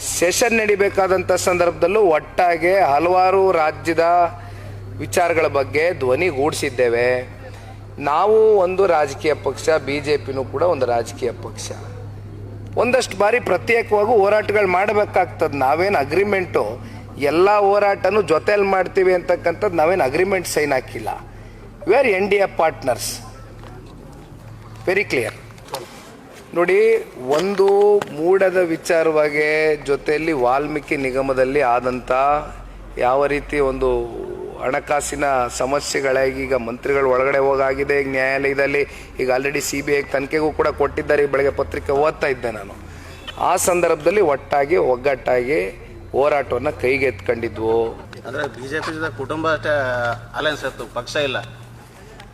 Session ನಡಿಬೇಕಾದಂಥ ಸಂದರ್ಭದಲ್ಲೂ ಒಟ್ಟಾಗೆ ಹಲವಾರು ರಾಜ್ಯದ ವಿಚಾರಗಳ ಬಗ್ಗೆ ಧ್ವನಿಗೂಡಿಸಿದ್ದೇವೆ ನಾವು ಒಂದು ರಾಜಕೀಯ ಪಕ್ಷ ಬಿ ಜೆ ಪಿನೂ ಕೂಡ ಒಂದು ರಾಜಕೀಯ ಪಕ್ಷ. ಒಂದಷ್ಟು ಬಾರಿ ಪ್ರತ್ಯೇಕವಾಗಿ ಹೋರಾಟಗಳು ಮಾಡಬೇಕಾಗ್ತದೆ. ನಾವೇನು ಅಗ್ರಿಮೆಂಟು ಎಲ್ಲ ಹೋರಾಟನೂ ಜೊತೆಯಲ್ಲಿ ಮಾಡ್ತೀವಿ ಅಂತಕ್ಕಂಥದ್ದು ನಾವೇನು ಅಗ್ರಿಮೆಂಟ್ ಸೈನ್ ಹಾಕಿಲ್ಲ. We are N D A partners very clear ನೋಡಿ, ಒಂದು ಮೂಡದ ವಿಚಾರವಾಗಿ ಜೊತೆಯಲ್ಲಿ ವಾಲ್ಮೀಕಿ ನಿಗಮದಲ್ಲಿ ಆದಂಥ ಯಾವ ರೀತಿ ಒಂದು ಹಣಕಾಸಿನ ಸಮಸ್ಯೆಗಳಾಗಿ ಈಗ ಮಂತ್ರಿಗಳು ಒಳಗಡೆ ಹೋಗಾಗಿದೆ ಈಗ ನ್ಯಾಯಾಲಯದಲ್ಲಿ ಈಗ ಆಲ್ರೆಡಿ ಸಿ ಬಿ ಐ ತನಿಖೆಗೂ ಕೂಡ ಕೊಟ್ಟಿದ್ದಾರೆ, ಈ ಬೆಳಗ್ಗೆ ಪತ್ರಿಕೆ ಓದ್ತಾ ಇದ್ದೆ ನಾನು. ಆ ಸಂದರ್ಭದಲ್ಲಿ ಒಟ್ಟಾಗಿ, ಒಗ್ಗಟ್ಟಾಗಿ ಹೋರಾಟವನ್ನು ಕೈಗೆತ್ಕೊಂಡಿದ್ವು. ಅಂದರೆ ಬಿಜೆಪಿ ಜೊತೆ ಕುಟುಂಬ ಅಷ್ಟೇ ಇತ್ತು, ಪಕ್ಷ ಇಲ್ಲ.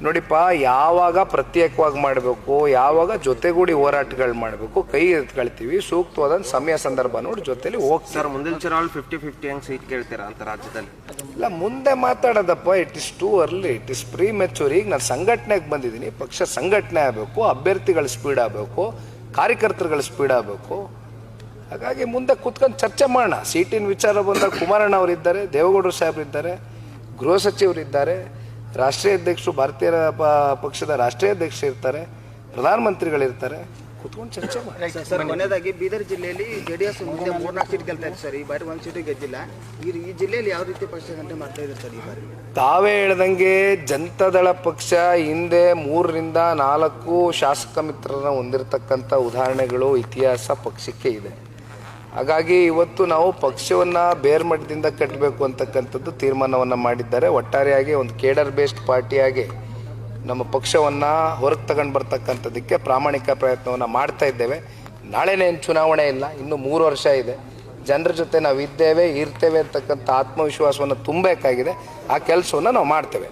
ನೋಡಿಪ್ಪ ಯಾವಾಗ ಪ್ರತ್ಯೇಕವಾಗಿ ಮಾಡಬೇಕು ಯಾವಾಗ ಜೊತೆಗೂಡಿ ಹೋರಾಟಗಳು ಮಾಡಬೇಕು ಕೈ ಎತ್ಕೊಳ್ತೀವಿ ಸೂಕ್ತವಾದ ಸಮಯ ಸಂದರ್ಭ ನೋಡಿ ಜೊತೆಲಿ ಹೋಗ್ತಾರೆ ಮುಂದಿನ ಚುನಾವಣೆ ಫಿಫ್ಟಿ ಫಿಫ್ಟಿ ಹೆಂಗ್ ಸೀಟ್ ಕೇಳ್ತೀರಾ ಅಂತ ರಾಜ್ಯದಲ್ಲಿ? ಇಲ್ಲ ಮುಂದೆ ಮಾತಾಡೋದಪ್ಪ it is too early it is premature ಈಗ ನಾನು ಸಂಘಟನೆಗೆ ಬಂದಿದ್ದೀನಿ ಪಕ್ಷ ಸಂಘಟನೆ ಆಗಬೇಕು ಅಭ್ಯರ್ಥಿಗಳ ಸ್ಪೀಡ್ ಆಗಬೇಕು ಕಾರ್ಯಕರ್ತರುಗಳ ಸ್ಪೀಡ್ ಆಗಬೇಕು. ಹಾಗಾಗಿ ಮುಂದೆ ಕೂತ್ಕೊಂಡು ಚರ್ಚೆ ಮಾಡೋಣ. ಸೀಟಿನ ವಿಚಾರ ಬಂದಾಗ ಕುಮಾರಣ್ಣ ಅವರಿದ್ದಾರೆ ದೇವೇಗೌಡರು ಸಾಹೇಬರಿದ್ದಾರೆ ಗೃಹ ಸಚಿವರಿದ್ದಾರೆ. ರಾಷ್ಟ್ರೀಯ ಅಧ್ಯಕ್ಷರು ಭಾರತೀಯ ಪ- ಪಕ್ಷದ ರಾಷ್ಟ್ರೀಯ ಅಧ್ಯಕ್ಷ ಇರ್ತಾರೆ ಪ್ರಧಾನಮಂತ್ರಿಗಳಿರ್ತಾರೆ ಕುತ್ಕೊಂಡು ಚರ್ಚೆ ಮಾಡಿ. ಸರ್ ಕೊನೆಯದಾಗಿ ಬೀದರ್ ಜಿಲ್ಲೆಯಲ್ಲಿ ಜೆಡಿಎಸ್ ಮುಂದೆ ಮೂರ್ನಾಲ್ಕು ಸೀಟ್ ಗೆಲ್ತಾ ಇದೆ ಸರ್ ಈ ಬಾರಿ ಒಂದು ಸೀಟು ಗೆದ್ದಿಲ್ಲ. ಈ ಈ ಜಿಲ್ಲೆಯಲ್ಲಿ ಯಾವ ರೀತಿ ಪಕ್ಷ ಗಂಟೆ ಮಾಡ್ತಾ ಇದೆ ಸರ್ ಈ ಬಾರಿ? ತಾವೇ ಹೇಳ್ದಂಗೆ ಜನತಾದಳ ಪಕ್ಷ ಹಿಂದೆ ಮೂರರಿಂದ ನಾಲ್ಕು ಶಾಸಕ ಮಿತ್ರರನ್ನ ಹೊಂದಿರತಕ್ಕಂಥ ಉದಾಹರಣೆಗಳು ಇತಿಹಾಸ ಪಕ್ಷಕ್ಕೆ ಇದೆ. ಹಾಗಾಗಿ ಇವತ್ತು ನಾವು ಪಕ್ಷವನ್ನು ಬೇರ್ಮಟ್ಟದಿಂದ ಕಟ್ಟಬೇಕು ಅಂತಕ್ಕಂಥದ್ದು ತೀರ್ಮಾನವನ್ನು ಮಾಡಿದ್ದಾರೆ. ಒಟ್ಟಾರೆಯಾಗಿ ಒಂದು ಕೇಡರ್ ಬೇಸ್ಡ್ ಪಾರ್ಟಿಯಾಗಿ ನಮ್ಮ ಪಕ್ಷವನ್ನು ಹೊರಗೆ ತಗೊಂಡು ಬರ್ತಕ್ಕಂಥದ್ದಕ್ಕೆ ಪ್ರಾಮಾಣಿಕ ಪ್ರಯತ್ನವನ್ನು ಮಾಡ್ತಾ ಇದ್ದೇವೆ. ನಾಳೆನೇನು ಚುನಾವಣೆ ಇಲ್ಲ, ಇನ್ನು ಮೂರು ವರ್ಷ ಇದೆ. ಜನರ ಜೊತೆ ನಾವು ಇದ್ದೇವೆ, ಇರ್ತೇವೆ ಅಂತಕ್ಕಂಥ ಆತ್ಮವಿಶ್ವಾಸವನ್ನು ತುಂಬಬೇಕಾಗಿದೆ. ಆ ಕೆಲಸವನ್ನು ನಾವು ಮಾಡ್ತೇವೆ.